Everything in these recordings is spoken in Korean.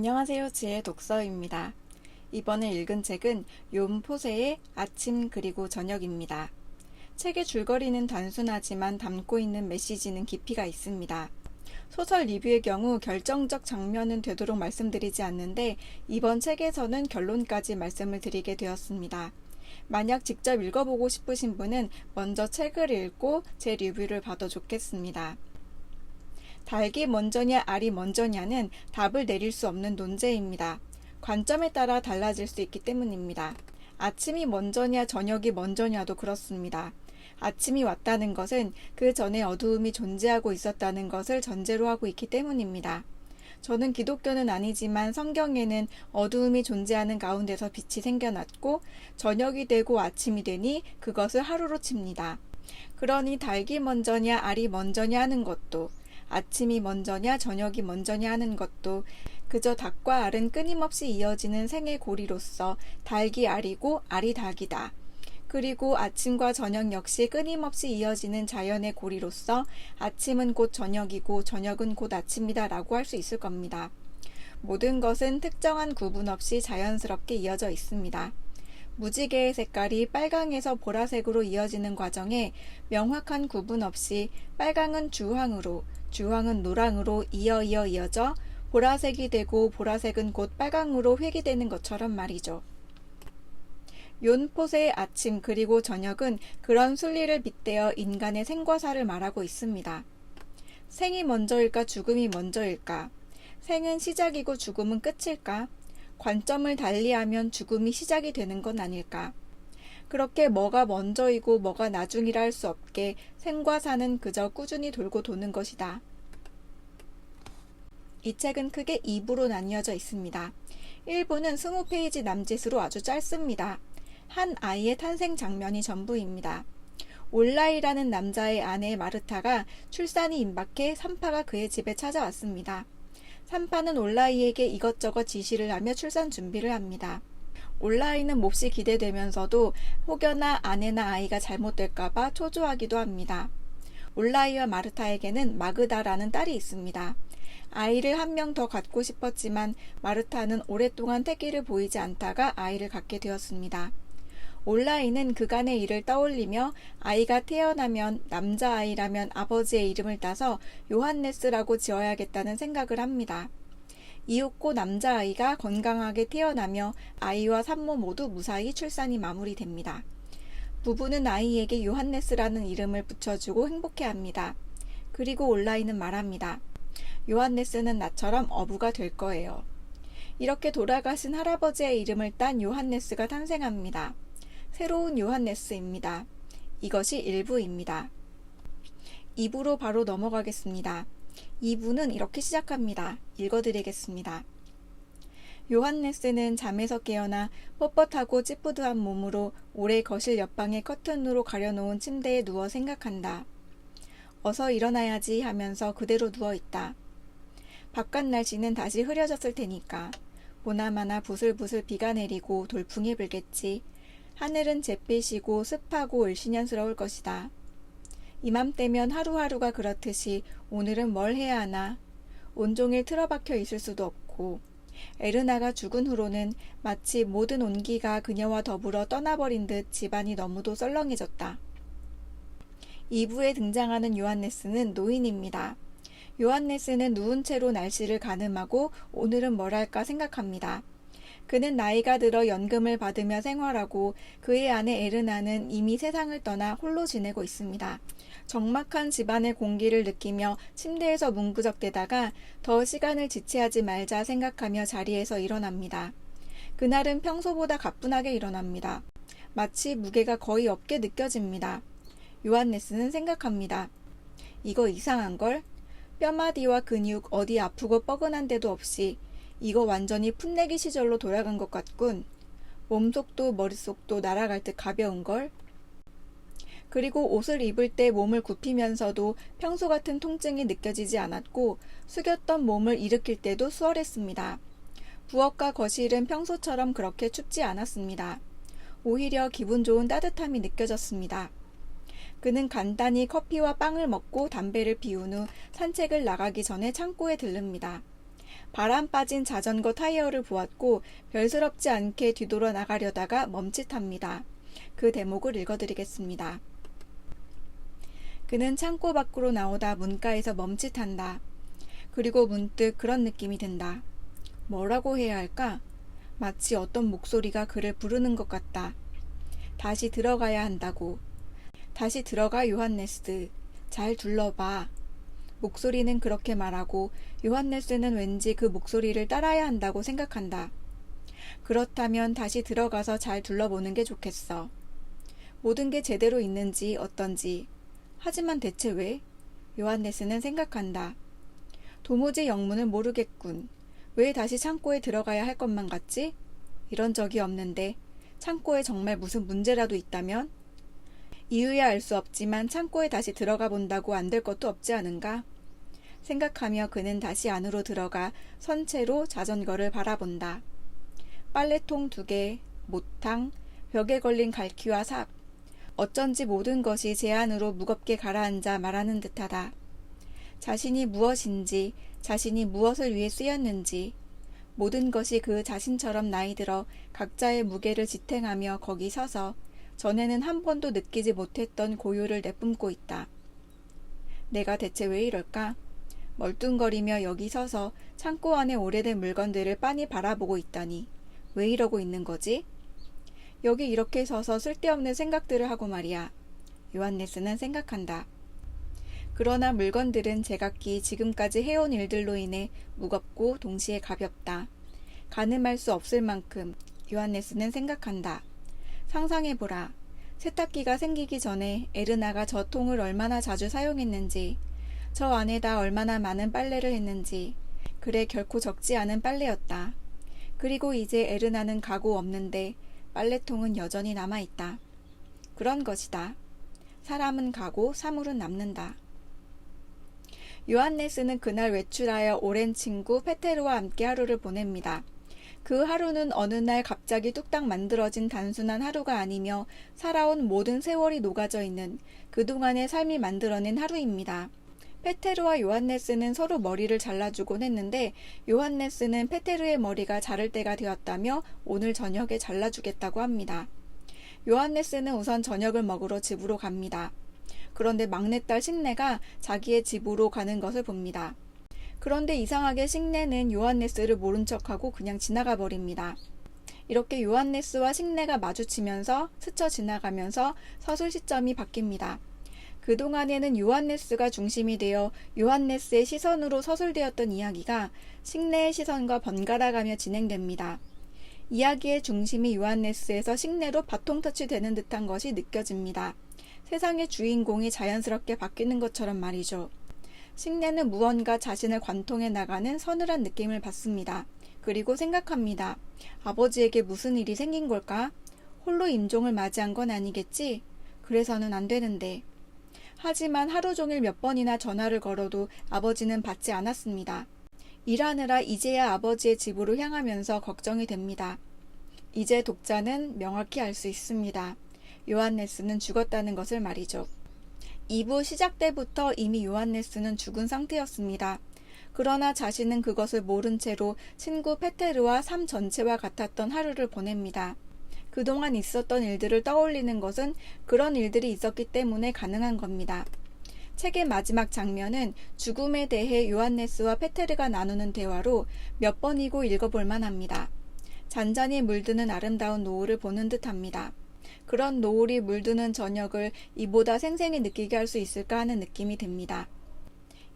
안녕하세요. 지혜 독서입니다. 이번에 읽은 책은 욤포세의 아침 그리고 저녁입니다. 책의 줄거리는 단순하지만 담고 있는 메시지는 깊이가 있습니다. 소설 리뷰의 경우 결정적 장면은 되도록 말씀드리지 않는데 이번 책에서는 결론까지 말씀을 드리게 되었습니다. 만약 직접 읽어보고 싶으신 분은 먼저 책을 읽고 제 리뷰를 봐도 좋겠습니다. 닭이 먼저냐 알이 먼저냐는 답을 내릴 수 없는 논제입니다. 관점에 따라 달라질 수 있기 때문입니다. 아침이 먼저냐 저녁이 먼저냐도 그렇습니다. 아침이 왔다는 것은 그 전에 어두움이 존재하고 있었다는 것을 전제로 하고 있기 때문입니다. 저는 기독교는 아니지만 성경에는 어두움이 존재하는 가운데서 빛이 생겨났고 저녁이 되고 아침이 되니 그것을 하루로 칩니다. 그러니 닭이 먼저냐 알이 먼저냐 하는 것도 아침이 먼저냐 저녁이 먼저냐 하는 것도 그저 닭과 알은 끊임없이 이어지는 생의 고리로서 닭이 알이고 알이 닭이다. 그리고 아침과 저녁 역시 끊임없이 이어지는 자연의 고리로서 아침은 곧 저녁이고 저녁은 곧 아침이다 라고 할 수 있을 겁니다. 모든 것은 특정한 구분 없이 자연스럽게 이어져 있습니다. 무지개의 색깔이 빨강에서 보라색으로 이어지는 과정에 명확한 구분 없이 빨강은 주황으로, 주황은 노랑으로 이어 이어 이어져 보라색이 되고 보라색은 곧 빨강으로 회귀 되는 것처럼 말이죠. 욘포세의 아침 그리고 저녁은 그런 순리를 빗대어 인간의 생과사를 말하고 있습니다. 생이 먼저일까 죽음이 먼저일까? 생은 시작이고 죽음은 끝일까? 관점을 달리하면 죽음이 시작이 되는 건 아닐까? 그렇게 뭐가 먼저이고 뭐가 나중이라 할 수 없게 생과 사는 그저 꾸준히 돌고 도는 것이다. 이 책은 크게 2부로 나뉘어져 있습니다. 1부는 20페이지 남짓으로 아주 짧습니다. 한 아이의 탄생 장면이 전부입니다. 올라이라는 남자의 아내 마르타가 출산이 임박해 산파가 그의 집에 찾아왔습니다. 산파는 올라이에게 이것저것 지시를 하며 출산 준비를 합니다. 올라이는 몹시 기대되면서도 혹여나 아내나 아이가 잘못될까봐 초조하기도 합니다. 올라이와 마르타에게는 마그다라는 딸이 있습니다. 아이를 한 명 더 갖고 싶었지만 마르타는 오랫동안 태기를 보이지 않다가 아이를 갖게 되었습니다. 올라이는 그간의 일을 떠올리며 아이가 태어나면 남자아이라면 아버지의 이름을 따서 요한네스라고 지어야겠다는 생각을 합니다. 이윽고 남자아이가 건강하게 태어나며 아이와 산모 모두 무사히 출산이 마무리됩니다. 부부는 아이에게 요한네스라는 이름을 붙여주고 행복해합니다. 그리고 온라인은 말합니다. 요한네스는 나처럼 어부가 될 거예요. 이렇게 돌아가신 할아버지의 이름을 딴 요한네스가 탄생합니다. 새로운 요한네스입니다. 이것이 일부입니다. 2부로 바로 넘어가겠습니다. 2부는 이렇게 시작합니다. 읽어드리겠습니다. 요한네스는 잠에서 깨어나 뻣뻣하고 찌뿌드한 몸으로 오래 거실 옆방의 커튼으로 가려놓은 침대에 누워 생각한다. 어서 일어나야지 하면서 그대로 누워 있다. 바깥 날씨는 다시 흐려졌을 테니까. 보나마나 부슬부슬 비가 내리고 돌풍이 불겠지. 하늘은 잿빛이고 습하고 을씨년스러울 것이다. 이맘때면 하루하루가 그렇듯이 오늘은 뭘 해야 하나. 온종일 틀어박혀 있을 수도 없고 에르나가 죽은 후로는 마치 모든 온기가 그녀와 더불어 떠나버린 듯 집안이 너무도 썰렁해졌다. 2부에 등장하는 요한네스는 노인입니다. 요한네스는 누운 채로 날씨를 가늠하고 오늘은 뭘 할까 생각합니다. 그는 나이가 들어 연금을 받으며 생활하고 그의 아내 에르나는 이미 세상을 떠나 홀로 지내고 있습니다. 적막한 집안의 공기를 느끼며 침대에서 뭉구적대다가 더 시간을 지체하지 말자 생각하며 자리에서 일어납니다. 그날은 평소보다 가뿐하게 일어납니다. 마치 무게가 거의 없게 느껴집니다. 요한네스는 생각합니다. 이거 이상한 걸? 뼈마디와 근육 어디 아프고 뻐근한 데도 없이 이거 완전히 풋내기 시절로 돌아간 것 같군. 몸속도 머릿속도 날아갈 듯 가벼운 걸? 그리고 옷을 입을 때 몸을 굽히면서도 평소 같은 통증이 느껴지지 않았고 숙였던 몸을 일으킬 때도 수월했습니다. 부엌과 거실은 평소처럼 그렇게 춥지 않았습니다. 오히려 기분 좋은 따뜻함이 느껴졌습니다. 그는 간단히 커피와 빵을 먹고 담배를 피운 후 산책을 나가기 전에 창고에 들릅니다. 바람 빠진 자전거 타이어를 보았고 별스럽지 않게 뒤돌아 나가려다가 멈칫합니다. 그 대목을 읽어드리겠습니다. 그는 창고 밖으로 나오다 문가에서 멈칫한다. 그리고 문득 그런 느낌이 든다. 뭐라고 해야 할까? 마치 어떤 목소리가 그를 부르는 것 같다. 다시 들어가야 한다고. 다시 들어가 요한네스. 잘 둘러봐. 목소리는 그렇게 말하고 요한네스는 왠지 그 목소리를 따라야 한다고 생각한다. 그렇다면 다시 들어가서 잘 둘러보는 게 좋겠어. 모든 게 제대로 있는지 어떤지. 하지만 대체 왜? 요한네스는 생각한다. 도무지 영문을 모르겠군. 왜 다시 창고에 들어가야 할 것만 같지? 이런 적이 없는데 창고에 정말 무슨 문제라도 있다면? 이유야 알 수 없지만 창고에 다시 들어가 본다고 안 될 것도 없지 않은가? 생각하며 그는 다시 안으로 들어가 선체로 자전거를 바라본다. 빨래통 두 개, 모탕, 벽에 걸린 갈퀴와 삽. 어쩐지 모든 것이 제 안으로 무겁게 가라앉아 말하는 듯하다. 자신이 무엇인지, 자신이 무엇을 위해 쓰였는지, 모든 것이 그 자신처럼 나이 들어 각자의 무게를 지탱하며 거기 서서 전에는 한 번도 느끼지 못했던 고요를 내뿜고 있다. 내가 대체 왜 이럴까? 멀뚱거리며 여기 서서 창고 안에 오래된 물건들을 빤히 바라보고 있다니 왜 이러고 있는 거지? 여기 이렇게 서서 쓸데없는 생각들을 하고 말이야. 요한네스는 생각한다. 그러나 물건들은 제각기 지금까지 해온 일들로 인해 무겁고 동시에 가볍다. 가늠할 수 없을 만큼 요한네스는 생각한다. 상상해보라. 세탁기가 생기기 전에 에르나가 저 통을 얼마나 자주 사용했는지, 저 안에다 얼마나 많은 빨래를 했는지, 그래 결코 적지 않은 빨래였다. 그리고 이제 에르나는 가고 없는데 빨래통은 여전히 남아있다. 그런 것이다. 사람은 가고 사물은 남는다. 요한네스는 그날 외출하여 오랜 친구 페테르와 함께 하루를 보냅니다. 그 하루는 어느 날 갑자기 뚝딱 만들어진 단순한 하루가 아니며 살아온 모든 세월이 녹아져 있는 그동안의 삶이 만들어낸 하루입니다. 페테르와 요한네스는 서로 머리를 잘라주곤 했는데 요한네스는 페테르의 머리가 자를 때가 되었다며 오늘 저녁에 잘라주겠다고 합니다. 요한네스는 우선 저녁을 먹으러 집으로 갑니다. 그런데 막내딸 식내가 자기의 집으로 가는 것을 봅니다. 그런데 이상하게 식내는 요한네스를 모른 척하고 그냥 지나가 버립니다. 이렇게 요한네스와 식내가 마주치면서 스쳐 지나가면서 서술 시점이 바뀝니다. 그동안에는 요한네스가 중심이 되어 요한네스의 시선으로 서술되었던 이야기가 식내의 시선과 번갈아 가며 진행됩니다. 이야기의 중심이 요한네스에서 식내로 바통 터치되는 듯한 것이 느껴집니다. 세상의 주인공이 자연스럽게 바뀌는 것처럼 말이죠. 식내는 무언가 자신을 관통해 나가는 서늘한 느낌을 받습니다. 그리고 생각합니다. 아버지에게 무슨 일이 생긴 걸까? 홀로 임종을 맞이한 건 아니겠지? 그래서는 안 되는데. 하지만 하루 종일 몇 번이나 전화를 걸어도 아버지는 받지 않았습니다. 일하느라 이제야 아버지의 집으로 향하면서 걱정이 됩니다. 이제 독자는 명확히 알 수 있습니다. 요한네스는 죽었다는 것을 말이죠. 2부 시작 때부터 이미 요한네스는 죽은 상태였습니다. 그러나 자신은 그것을 모른 채로 친구 페테르와 삶 전체와 같았던 하루를 보냅니다. 그동안 있었던 일들을 떠올리는 것은 그런 일들이 있었기 때문에 가능한 겁니다. 책의 마지막 장면은 죽음에 대해 요한네스와 페테르가 나누는 대화로 몇 번이고 읽어볼 만합니다. 잔잔히 물드는 아름다운 노을을 보는 듯합니다. 그런 노을이 물드는 저녁을 이보다 생생히 느끼게 할 수 있을까 하는 느낌이 듭니다.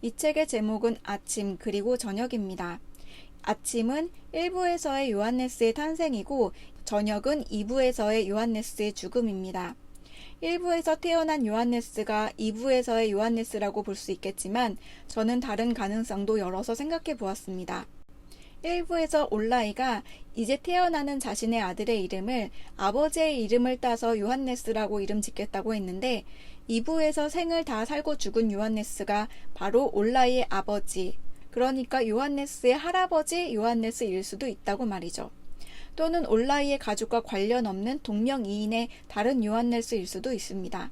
이 책의 제목은 아침 그리고 저녁입니다. 아침은 1부에서의 요한네스의 탄생이고 저녁은 2부에서의 요한네스의 죽음입니다. 1부에서 태어난 요한네스가 2부에서의 요한네스라고 볼 수 있겠지만 저는 다른 가능성도 열어서 생각해 보았습니다. 1부에서 올라이가 이제 태어나는 자신의 아들의 이름을 아버지의 이름을 따서 요한네스라고 이름 짓겠다고 했는데 2부에서 생을 다 살고 죽은 요한네스가 바로 올라이의 아버지, 그러니까 요한네스의 할아버지 요한네스일 수도 있다고 말이죠. 또는 올라이의 가족과 관련 없는 동명이인의 다른 요한네스일 수도 있습니다.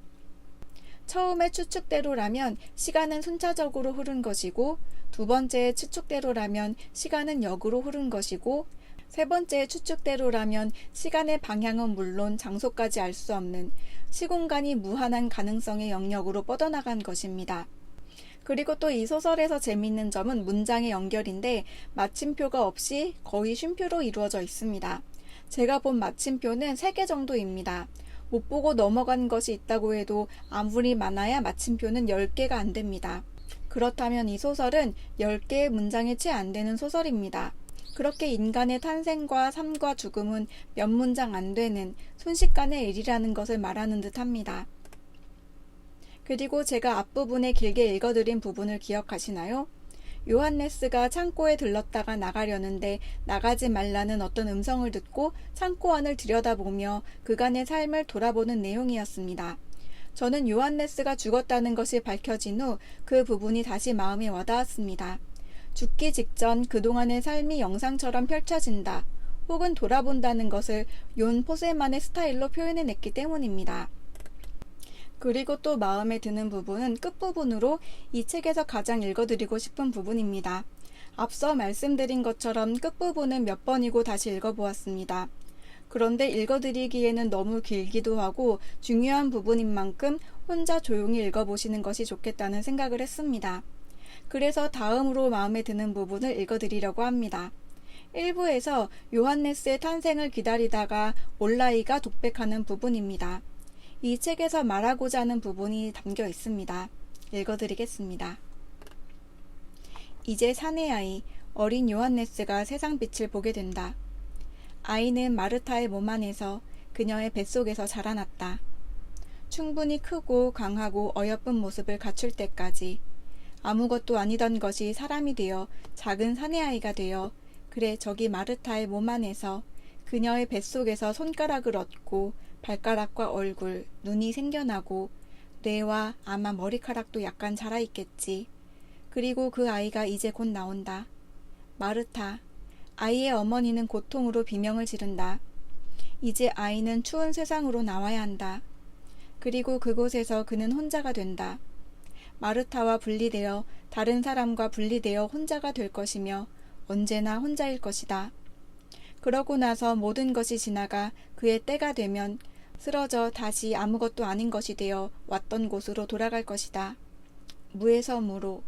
처음의 추측대로라면 시간은 순차적으로 흐른 것이고 두 번째의 추측대로라면 시간은 역으로 흐른 것이고 세 번째의 추측대로라면 시간의 방향은 물론 장소까지 알 수 없는 시공간이 무한한 가능성의 영역으로 뻗어나간 것입니다. 그리고 또 이 소설에서 재미있는 점은 문장의 연결인데 마침표가 없이 거의 쉼표로 이루어져 있습니다. 제가 본 마침표는 3개 정도입니다. 못 보고 넘어간 것이 있다고 해도 아무리 많아야 마침표는 10개가 안 됩니다. 그렇다면 이 소설은 10개의 문장에 채 안 되는 소설입니다. 그렇게 인간의 탄생과 삶과 죽음은 몇 문장 안 되는 순식간의 일이라는 것을 말하는 듯 합니다. 그리고 제가 앞부분에 길게 읽어드린 부분을 기억하시나요? 요한네스가 창고에 들렀다가 나가려는데 나가지 말라는 어떤 음성을 듣고 창고 안을 들여다보며 그간의 삶을 돌아보는 내용이었습니다. 저는 요한네스가 죽었다는 것이 밝혀진 후 그 부분이 다시 마음에 와닿았습니다. 죽기 직전 그동안의 삶이 영상처럼 펼쳐진다. 혹은 돌아본다는 것을 용 포세만의 스타일로 표현해냈기 때문입니다. 그리고 또 마음에 드는 부분은 끝부분으로 이 책에서 가장 읽어드리고 싶은 부분입니다. 앞서 말씀드린 것처럼 끝부분은 몇 번이고 다시 읽어보았습니다. 그런데 읽어드리기에는 너무 길기도 하고 중요한 부분인 만큼 혼자 조용히 읽어보시는 것이 좋겠다는 생각을 했습니다. 그래서 다음으로 마음에 드는 부분을 읽어드리려고 합니다. 1부에서 요한네스의 탄생을 기다리다가 올라이가 독백하는 부분입니다. 이 책에서 말하고자 하는 부분이 담겨 있습니다. 읽어드리겠습니다. 이제 사내 아이, 어린 요한네스가 세상 빛을 보게 된다. 아이는 마르타의 몸 안에서 그녀의 뱃속에서 자라났다. 충분히 크고 강하고 어여쁜 모습을 갖출 때까지 아무것도 아니던 것이 사람이 되어 작은 사내아이가 되어 그래 저기 마르타의 몸 안에서 그녀의 뱃속에서 손가락을 얻고 발가락과 얼굴, 눈이 생겨나고 뇌와 아마 머리카락도 약간 자라있겠지. 그리고 그 아이가 이제 곧 나온다. 마르타. 아이의 어머니는 고통으로 비명을 지른다. 이제 아이는 추운 세상으로 나와야 한다. 그리고 그곳에서 그는 혼자가 된다. 마르타와 분리되어 다른 사람과 분리되어 혼자가 될 것이며 언제나 혼자일 것이다. 그러고 나서 모든 것이 지나가 그의 때가 되면 쓰러져 다시 아무것도 아닌 것이 되어 왔던 곳으로 돌아갈 것이다. 무에서 무로.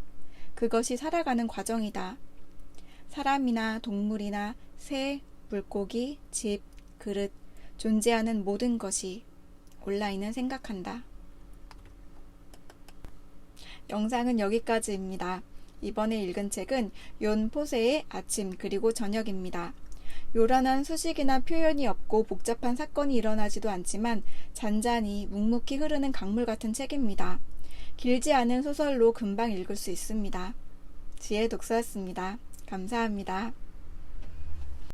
그것이 살아가는 과정이다. 사람이나 동물이나 새, 물고기, 집, 그릇, 존재하는 모든 것이 온라인은 생각한다. 영상은 여기까지입니다. 이번에 읽은 책은 연 포세의 아침 그리고 저녁입니다. 요란한 수식이나 표현이 없고 복잡한 사건이 일어나지도 않지만 잔잔히 묵묵히 흐르는 강물 같은 책입니다. 길지 않은 소설로 금방 읽을 수 있습니다. 지혜 독서였습니다. 감사합니다.